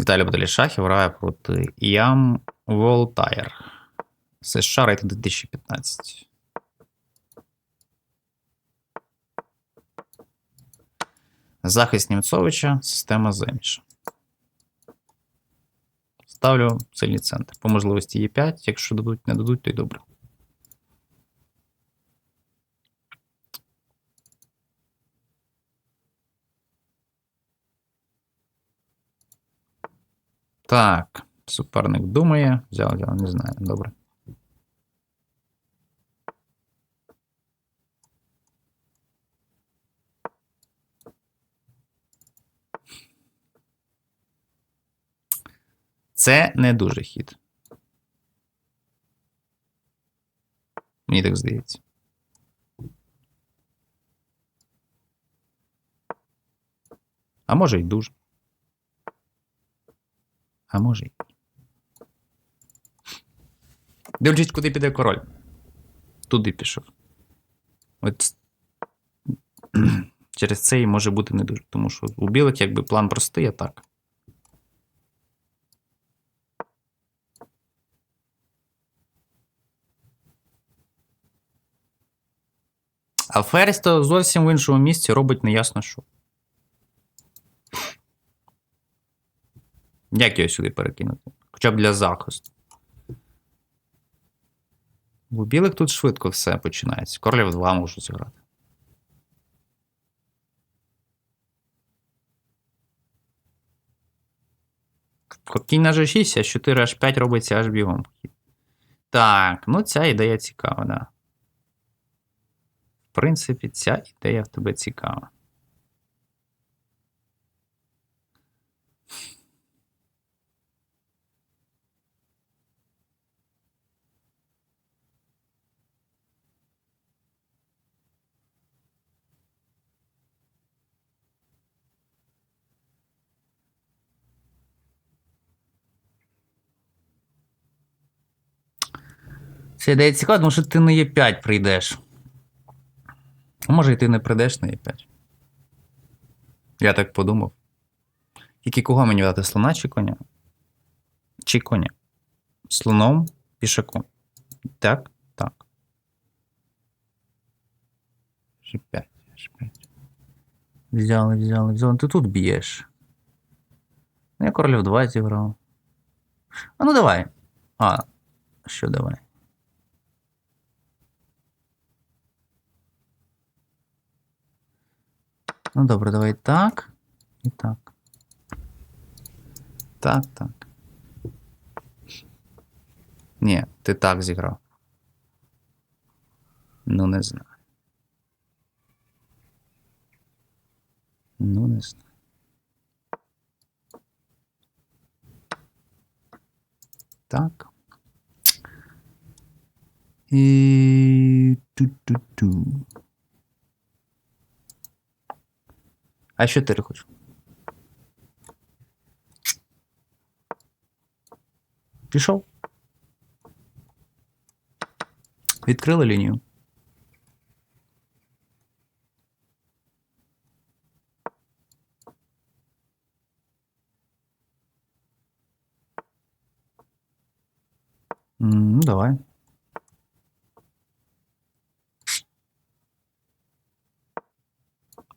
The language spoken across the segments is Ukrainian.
Віталій Баталій Шахів грає проти Ям Волтайр. США рейтинг 2015. Захист Німцовича, система Земіша. Ставлю сильний центр. По можливості Е5. Якщо дадуть, не дадуть, то й добре. Так, суперник думає. Взяв, взяв, не знаю. Добре. Це не дуже хід. Мені так здається. А може й дуже. А може й. Дивлячись, куди піде король. Туди пішов. От через це і може бути не дуже. Тому що у білих якби план простий, а так. А Ферзь то зовсім в іншому місці робить неясно що. Як його сюди перекинути? Хоча б для захисту. У білих тут швидко все починається. Королів 2 можуть зіграти. Кінь на G6, а 4 H5 робиться аж бігом. Так, ну ця ідея цікава, да. В принципі, ця ідея в тебе цікава. Це ідея цікава, тому що ти на Е5 прийдеш. А може і ти не прийдеш на Е5. Я так подумав. Тільки кого мені дати слона чи коня? Чи коня? Слоном, пішаком. Так, так. G5, G5. Взяли, взяли, взяли. Ти тут б'єш. Ну, я королів 2 зіграв. А ну давай. А, що давай? Ну добре, давай так. І так. Так, так. Ні, ти так зіграв. Ну, не знаю. Ну, не знаю. Так. І ту-ту-ту. А що ти хочеш? Пішов. Відкрили лінію. М, Ну, давай.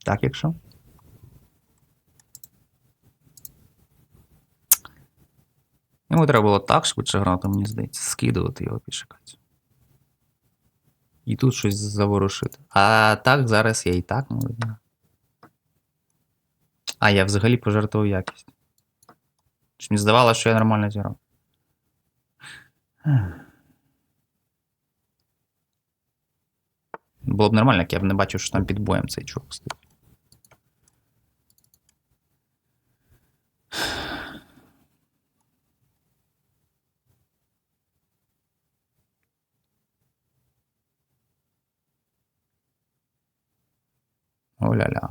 Так, якщо. Йому треба було так швидше грати, мені здається, скидувати його пішакати. І тут щось заворушити. А так зараз я і так можу. А, я взагалі пожертвував якість. Чи мені здавалося, що я нормально зіграв. Було б нормально, як я б не бачив, що там під боєм цей чувак стоїть. Оля-ля,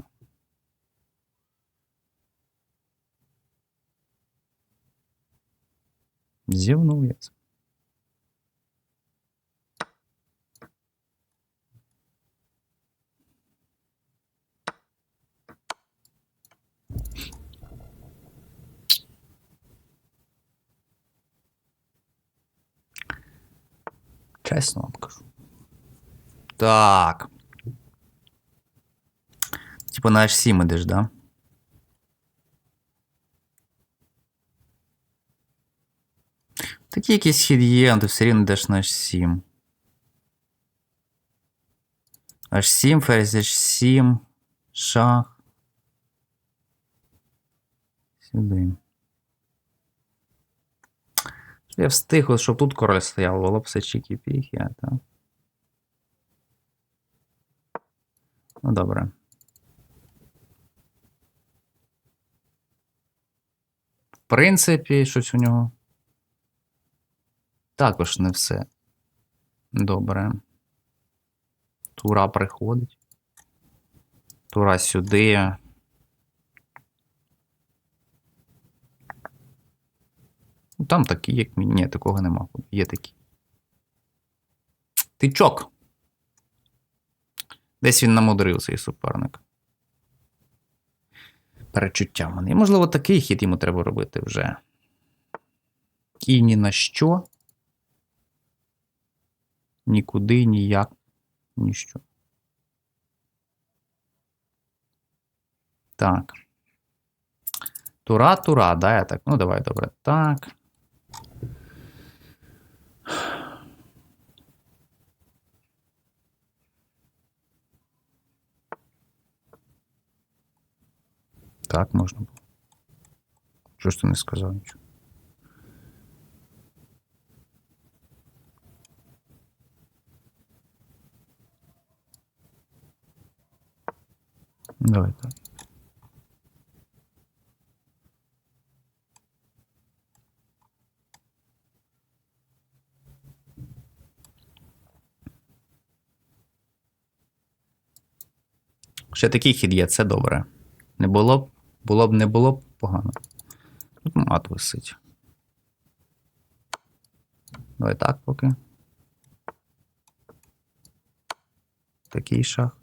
Зевнул я. Честно вам кажу. Так. Типа на H7 ідеш, да? Такий якийсь хід є, але ти все рівно йдеш на H7. H7, ферзь H7, шах. Сюди. Я встиг, щоб тут король стояв, було б все чікі-піхі, а так. Ну, добре. В принципі, щось у нього. Також не все. Добре. Тура приходить. Тура сюди. Ну, Там такі, як мені. Ні, такого нема. Є такі. Тичок. Десь він намудрив цей суперник. Перечуття мене. І, можливо, такий хід йому треба робити вже. І ні на що. Нікуди, ніяк, ніщо. Так. Тура, тура, да, я так. Ну, давай, добре. Так. Так, можна було. Що ж ти не сказав нічого? Давай так. Ще такий хід є, це добре. Не було б, було б, не було б погано. Тут мат висить. Давай так поки. Такий шах.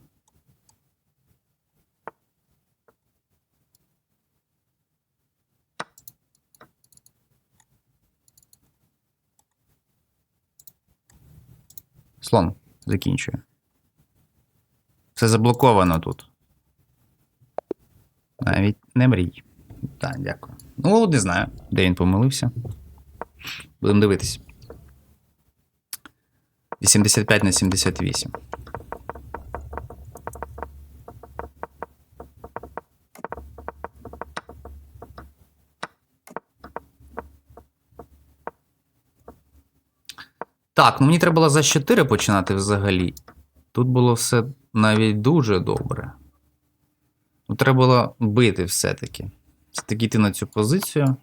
Слон закінчує. Все заблоковано тут. Навіть не мрій. Так, дякую. Ну, не знаю, де він помилився. Будемо дивитись. 85 на 78. Так, ну мені треба було за 4 починати взагалі. Тут було все навіть дуже добре. Треба було бити все-таки. Все-таки йти на цю позицію.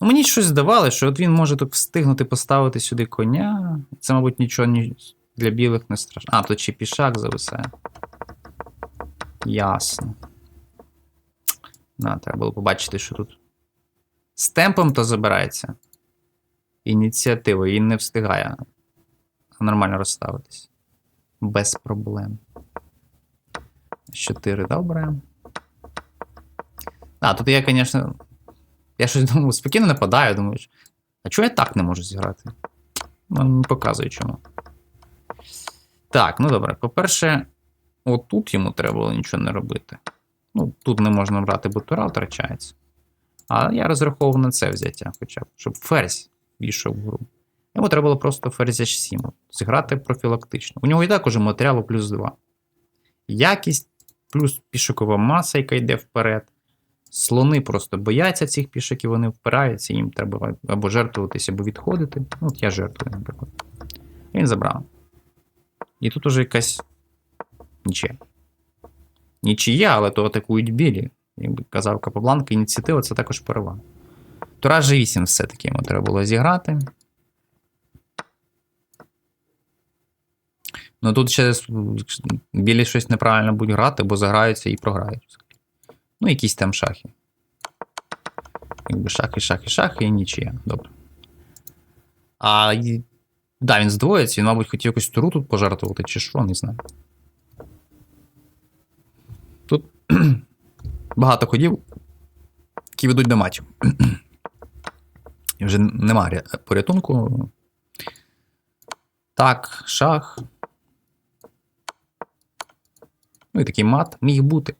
Ну, мені щось здавалося, що от він може тут встигнути поставити сюди коня. Це, мабуть, нічого ні для білих не страшно. А, тут ще пішак зависає. Ясно. На, треба було побачити, що тут. З темпом то забирається. Ініціатива, він не встигає нормально розставитись. Без проблем. 4 добре. А, тут я, звісно. Я щось думав, спокійно нападаю, думаю, а чого я так не можу зіграти? Ну, не показує чому. Так, ну добре. По-перше, отут йому треба було нічого не робити. Ну, тут не можна брати, бо тура втрачається. А я розраховував на це взяття, хоча б, щоб ферзь війшов в гру. Йому треба було просто ферзь H7 зіграти профілактично. У нього і так уже матеріалу плюс 2. Якість плюс пішокова маса, яка йде вперед. Слони просто бояться цих пішаків, вони впираються, їм треба або жертвуватися, або відходити. Ну, от я жертвую, наприклад. Він забрав. І тут уже якась нічия. Нічия, але то атакують білі. Як би казав Капабланка, ініціатива це також перевага. Тура G8 все-таки йому треба було зіграти. Ну тут ще білі щось неправильно будуть грати, бо заграються і програють. Ну, якісь там шахи. Якби шахи, шахи, шахи і нічия. Добре. А да, він здвоїться, він, мабуть, хотів якусь туру тут пожертвувати, чи що, не знаю. Тут багато ходів, які ведуть до матчів. І вже немає порятунку. Так, шах. Ну і такий мат міг бути.